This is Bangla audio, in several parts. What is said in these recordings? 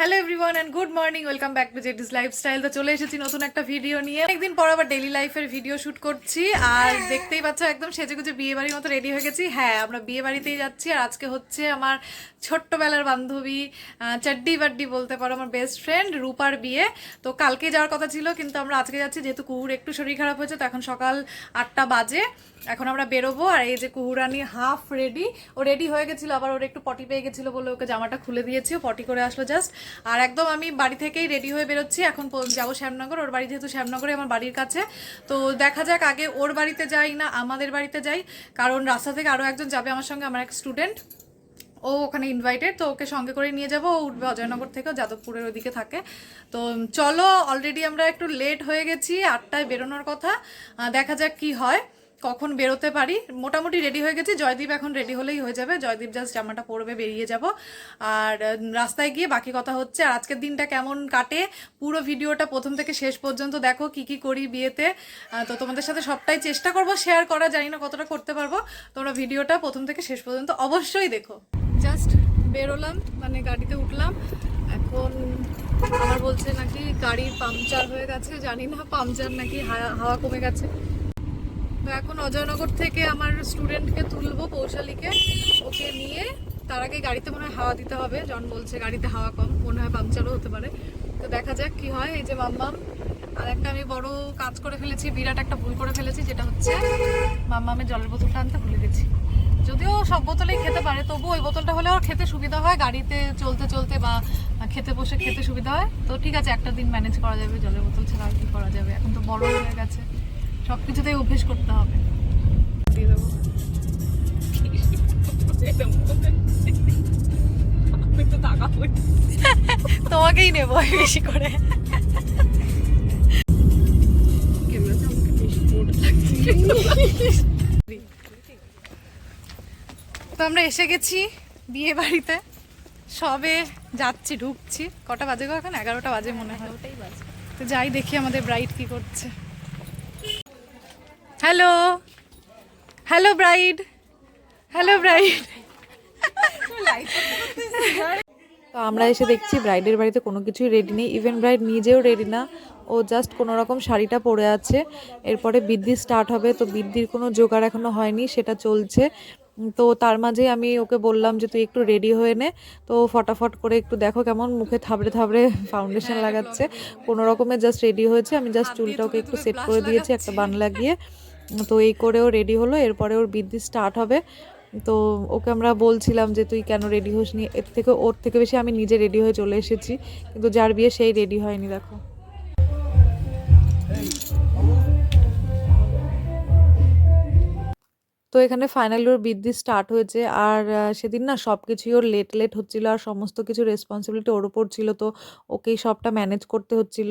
Hello everyone and good morning welcome back to জেটিস lifestyle তো চলে এসেছি নতুন একটা ভিডিও নিয়ে। একদিন পর আবার ডেলি লাইফের ভিডিও শুট করছি। আর দেখতেই পাচ্ছ একদম সেজে গুজে বিয়ে বাড়ির মতো রেডি হয়ে গেছি। হ্যাঁ আমরা বিয়ে বাড়িতেই যাচ্ছি। আর আজকে হচ্ছে আমার ছোট্টবেলার বান্ধবী চাড্ডি বাড্ডি বলতে পারো আমার বেস্ট ফ্রেন্ড রূপার বিয়ে। তো কালকে যাওয়ার কথা ছিল কিন্তু আমরা আজকে যাচ্ছি যেহেতু কুহুর একটু শরীর খারাপ হয়েছে তো এখন সকাল আটটা বাজে। এখন আমরা বেরোবো আর এই যে কুহুরানি হাফ রেডি ও রেডি হয়ে গেছিল আবার ওর একটু পটি পেয়ে গেছিল বলে ওকে জামাটা খুলে দিয়েছি। ও পটি করে আসলো জাস্ট আর একদম আমি বাড়ি থেকেই রেডি হয়ে বেরোচ্ছি। এখন যাব শ্যামনগর, ওর বাড়ি যেহেতু শ্যামনগরে আমার বাড়ির কাছে। তো দেখা যাক আগে ওর বাড়িতে যাই না আমাদের বাড়িতে যাই। কারণ রাস্তা থেকে আরও একজন যাবে আমার সঙ্গে, আমার এক স্টুডেন্ট ও ওখানে ইনভাইটেড তো ওকে সঙ্গে করে নিয়ে যাব। ও উঠবে অজয়নগর থেকে যাদবপুরের ওদিকে থাকে। তো চলো অলরেডি আমরা একটু লেট হয়ে গেছি, আটটায় বেরোনোর কথা। দেখা যাক কি হয়। কখন বেরোতে পারি? মোটামুটি রেডি হয়ে গেছি। জয়দীপ এখন রেডি হলেই হয়ে যাবে। জয়দীপ জাস্ট জামাটা পরবে, বেরিয়ে যাব। আর রাস্তায় গিয়ে বাকি কথা হচ্ছে। আর আজকের দিনটা কেমন কাটে? পুরো ভিডিওটা প্রথম থেকে শেষ পর্যন্ত দেখো কি কি করি বিয়েতে। তো তোমাদের সাথে সবটাই চেষ্টা করব। শেয়ার করা, জানি না কতটা করতে পারব। তোমরা ভিডিওটা প্রথম থেকে শেষ পর্যন্ত অবশ্যই দেখো। জাস্ট বেরোলাম মানে গাড়িতে উঠলাম। এখন আমার বলছে নাকি গাড়ির পাংচার হয়ে গেছে। জানি না পাংচার নাকি হাওয়া- হাওয়া কমে গেছে। তো এখন অজয়নগর থেকে আমার স্টুডেন্টকে তুলবো পৌশালীকে ওকে নিয়ে তার আগে গাড়িতে মনে হয় হাওয়া দিতে হবে। জন বলছে গাড়িতে হাওয়া কম, মনে হয় পাংচারও হতে পারে। তো দেখা যাক কি হয়। এই যে মাম্মাম আর একটা আমি বড় কাজ করে ফেলেছি, বিরাট একটা ভুল করে ফেলেছি, যেটা হচ্ছে মাম্মামের জলের বোতলটা আনতে ভুলে গেছি। যদিও সব বোতলেই খেতে পারে তবু ওই বোতলটা হলে ওর খেতে সুবিধা হয়। গাড়িতে চলতে চলতে বা খেতে বসে খেতে সুবিধা হয়। তো ঠিক আছে, একটা দিন ম্যানেজ করা যাবে, জলের বোতল ছাড়া আর কি করা যাবে। এখন তো বড় হয়ে গেছে। সব কিছুতেই অভ্যেস করতে হবে। দিয়ে দেবো। তোমাকেই নেব বেশি করে। তো আমরা এসে গেছি বিয়ে বাড়িতে। সবে যাচ্ছি ঢুকছি। কটা বাজে গো এখন? এগারোটা বাজে মনে হয়। তো যাই দেখি আমাদের ব্রাইট কি করছে। Hello hello bride hello bride তো আমরা এসে দেখছি ব্রাইডের বাড়িতে কোনো কিছুই রেডি নেই। ইভেন ব্রাইড নিজেও রেডি না। ও জাস্ট কোনো রকম শাড়িটা পরে আছে। এরপরে বৃদ্ধি স্টার্ট হবে। তো বৃদ্ধির কোনো জোগাড় এখনও হয়নি, সেটা চলছে। তো তার মাঝে আমি ওকে বললাম যে, তুই একটু রেডি হয়ে নে। তো ফটাফট করে একটু দেখো কেমন মুখে থাবড়ে থাবড়ে ফাউন্ডেশন লাগাচ্ছে। কোনো রকমে জাস্ট রেডি হয়েছে। আমি জাস্ট চুলটা ওকে একটু সেট করে দিয়েছি, একটা বান লাগিয়ে। তো এই করেও রেডি হলো, এরপরে ওর বৃদ্ধি স্টার্ট হবে। তো ওকে আমরা বলছিলাম যে, তুই কেন রেডি হোসনি এর থেকে, ওর থেকে বেশি আমি নিজে রেডি হয়ে চলে এসেছি, কিন্তু যার বিয়ে সেই রেডি হয়নি, দেখো। তো এখানে ফাইনালি ওর বৃদ্ধি স্টার্ট হয়েছে, আর সেদিন না সব কিছুই ওর লেট লেট হচ্ছিল, আর সমস্ত কিছু রেসপন্সিবিলিটি ওর উপর ছিল, তো ওকেই সবটা ম্যানেজ করতে হচ্ছিল।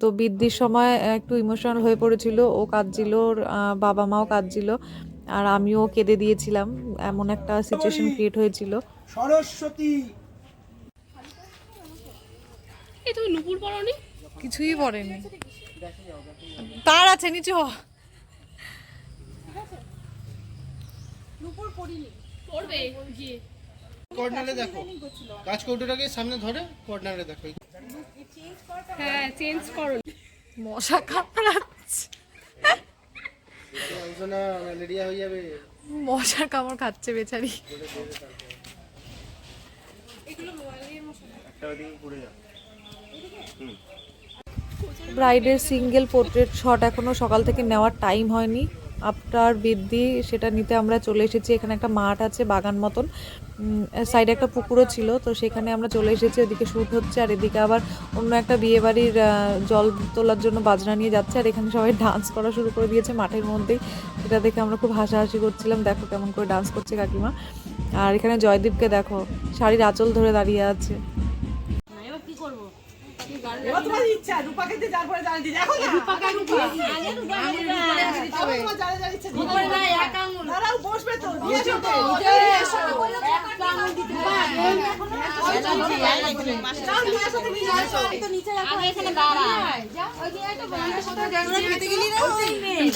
তো বৃদ্ধির সময় একটু ইমোশনাল হয়ে পড়েছিল। ও কাঁদছিল ওর বাবা মাও কাঁদছিল আর আমিও কেঁদে দিয়েছিলাম। এমন একটা সিচুয়েশন ক্রিয়েট হয়েছিল। সরস্বতী। এই তুমি নুপুর পরনি কিছুই পড়েনি। তার আছে নিচে হ। পড়বে? গিয়ে। কর্নারে দেখো। কাজ কৌটোটাকে সামনে ধরে কর্নারে দেখো। হ্যাঁ চেঞ্জ করো। মশা কামড়াচ্ছে। আলোচনা ম্যালেরিয়া হয়ে যাবে। মশার কামড় খাচ্ছে বেচারি। ব্রাইডের সিঙ্গেল পোর্ট্রেট শট এখনও সকাল থেকে নেওয়ার টাইম হয়নি। আফটার বৃদ্ধি সেটা নিতে আমরা চলে এসেছি। এখানে একটা মাঠ আছে বাগান মতন। সাইডে একটা পুকুরও ছিল তো সেখানে আমরা চলে এসেছি ওদিকে শ্যুট হচ্ছে আর এদিকে আবার অন্য একটা বিয়ে বাড়ির জল তোলার জন্য বাজনা নিয়ে যাচ্ছে আর এখানে সবাই ডান্স করা শুরু করে দিয়েছে মাঠের মধ্যেই। সেটা দেখে আমরা খুব হাসাহাসি করছিলাম দেখো কেমন করে ডান্স করছে কাকিমা। আর এখানে জয়দীপকে দেখো শাড়ির আঁচল ধরে দাঁড়িয়ে আছে। এবার তোমার ইচ্ছা রূপাকে বসবে তো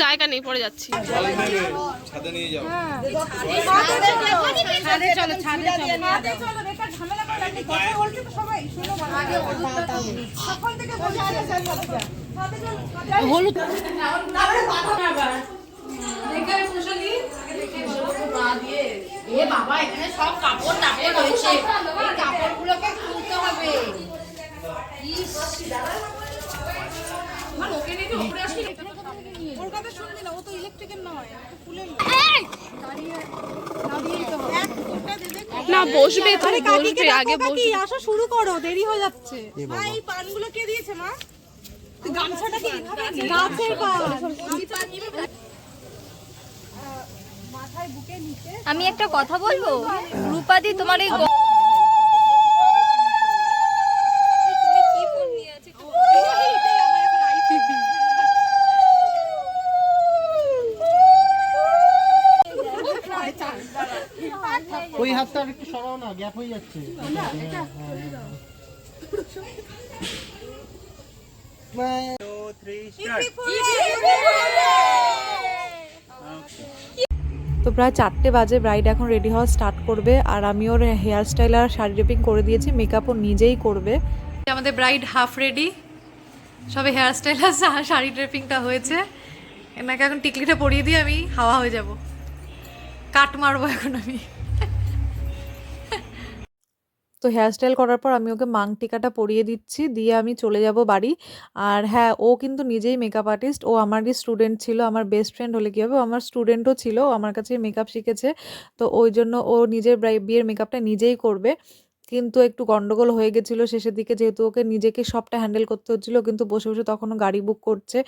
জায়গা নেই পড়ে যাচ্ছি। ছাদে চলো ছাদে চলো হয়নি কথা বলছে তো সবাই শোনো আগে সকাল থেকে বলছে আরে স্যার হলুদ এ বাবা এখানে সব কাপড় টাপড় রয়েছে। এই কাপড়গুলোকে খুলতে হবে। আসি ওর কথা শুনবি না ও তো ইলেকট্রিকের নয়। ফুলের দাঁড়িয়ে দাঁড়িয়ে তো হবে। এক ফোঁটা দেবে না বসবে তো বসবে আগে বসবে। আসা শুরু করো দেরি হয়ে যাচ্ছে। এই পানগুলো কে দিয়েছে মা? গামছাটা কি গাছের পান? আমি একটা কথা বলব? রূপাদি তোমার এই? ওই হাতটা আর একটু সরাও না গ্যাপ হয়ে যাচ্ছে। তো প্রায় চারটে বাজে ব্রাইড এখন রেডি হওয়া স্টার্ট করবে আর আমি ওর হেয়ার স্টাইল আর শাড়ি রেপিং করে দিয়েছি মেকআপও নিজেই করবে। আমাদের ব্রাইড হাফ রেডি সবে হেয়ার স্টাইল আর শাড়ি ড্রেপিংটা হয়েছে। এনাকে এখন টিকলিটা পরিয়ে দিয়ে আমি হাওয়া হয়ে যাব। কাট মারবো এখন আমি। তো হেয়ার স্টাইল করার পর আমি ওকে মাং টিকাটা পরিয়ে দিচ্ছি, দিয়ে আমি চলে যাব বাড়ি। আর হ্যাঁ ও কিন্তু নিজেই মেকআপ আর্টিস্ট ও আমারই স্টুডেন্ট ছিল, আমার বেস্ট ফ্রেন্ড হলে কী হবে আমার স্টুডেন্টও ছিল আমার কাছে মেকআপ শিখেছে। তো ওই জন্য ও নিজের বিয়ের মেকআপটা নিজেই করবে। কিন্তু একটু গন্ডগোল হয়ে গেছিল শেষের দিকে, যেহেতু ওকে নিজেকে সবটা হ্যান্ডেল করতে হচ্ছিল, কিন্তু বসে বসে তখনও গাড়ি বুক করছে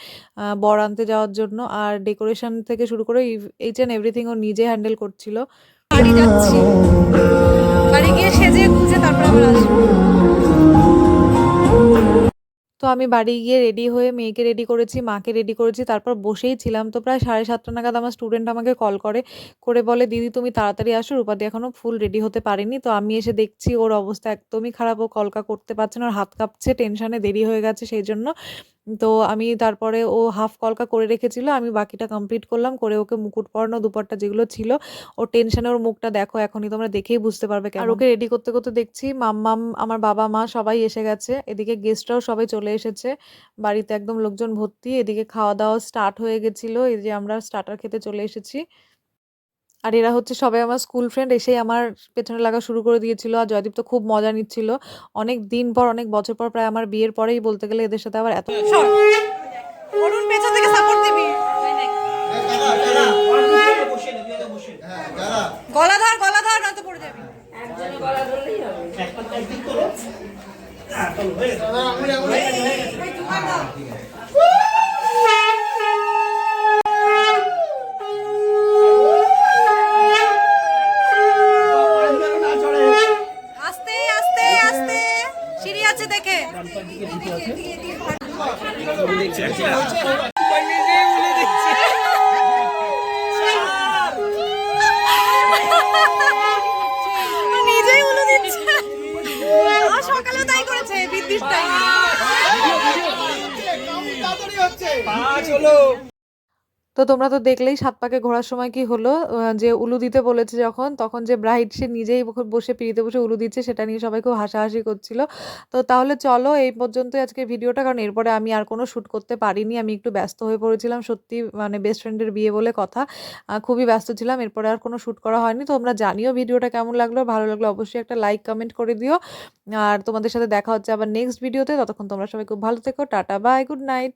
বর আনতে যাওয়ার জন্য। আর ডেকোরেশন থেকে শুরু করে এইচ অ্যান্ড এভরিথিং ও নিজে হ্যান্ডেল করছিল। গিয়ে তো আমি বাড়ি গিয়ে রেডি হয়ে মেয়েকে রেডি করেছি, মাকে রেডি করেছি, তারপর বসেই ছিলাম। তো প্রায় সাড়ে সাতটা নাগাদ আমার স্টুডেন্ট আমাকে কল করে করে বলে, দিদি, তুমি তাড়াতাড়ি আসো, রূপাদি এখনও ফুল রেডি হতে পারেনি। তো আমি এসে দেখছি ওর অবস্থা একদমই খারাপ, ও কলকা করতে পারছে না, ওর হাত কাঁপছে টেনশানে দেরি হয়ে গেছে সেই জন্য। তো আমি তারপরে ও হাফ কলকা করে রেখেছিল আমি বাকিটা কমপ্লিট করলাম করে ওকে মুকুট পরানো দুপাট্টা যেগুলো ছিল ও টেনশনে ওর মুখটা দেখো এখনই তোমরা দেখেই বুঝতে পারবে আর ওকে রেডি করতে করতে দেখছি মাম্মাম আমার বাবা মা সবাই এসে গেছে এদিকে গেস্টরাও সবাই চলে এসেছে বাড়িতে একদম লোকজন ভর্তি এদিকে খাওয়া দাওয়া স্টার্ট হয়ে গেছিল এই যে আমরা স্টার্টার খেতে চলে এসেছি। আর এরা হচ্ছে সবাই আমার স্কুল ফ্রেন্ড এসেই আমার পেছনে লাগা শুরু করে দিয়েছিল আর জয়দীপ তো খুব মজা নিচ্ছিল। অনেক দিন পর অনেক বছর পর প্রায় আমার বিয়ের পরেই বলতে গেলে এদের সাথে আবার এত অরুণ পেছন থেকে সাপোর্ট দিবি। গলা ধর গলা ধর নয়তো পড়ে যাবি। আস্তে সিঁড়ি দেখে। নিজেই উলু দিচ্ছে। আর সকালেও তাই করেছে বিদ্যুৎ টাইমে তো তোমরা তো দেখলেই সাত পাকে ঘোরার সময় কি হলো? যে উলু দিতে বলেছে যখন, তখন যে ব্রাইড সে নিজেই বসে- পিড়িতে বসে উলু দিচ্ছে, সেটা নিয়ে সবাই খুব হাসাহাসি করছিল। তো তাহলে চলো এই পর্যন্তই আজকে ভিডিওটা, কারণ এরপরে আমি আর কোনো শ্যুট করতে পারিনি। আমি একটু ব্যস্ত হয়ে পড়েছিলাম, সত্যি মানে বেস্ট ফ্রেন্ডের বিয়ে বলে কথা। খুবই ব্যস্ত ছিলাম, এরপরে আর কোনো শ্যুট করা হয়নি। তোমরা জানিও ভিডিওটা কেমন লাগল। ভালো লাগল অবশ্যই একটা লাইক কমেন্ট করে দিও। আর তোমাদের সাথে দেখা হচ্ছে আবার নেক্সট ভিডিওতে ততক্ষণ তোমরা সবাই খুব ভালো থেকো। Tata bye good night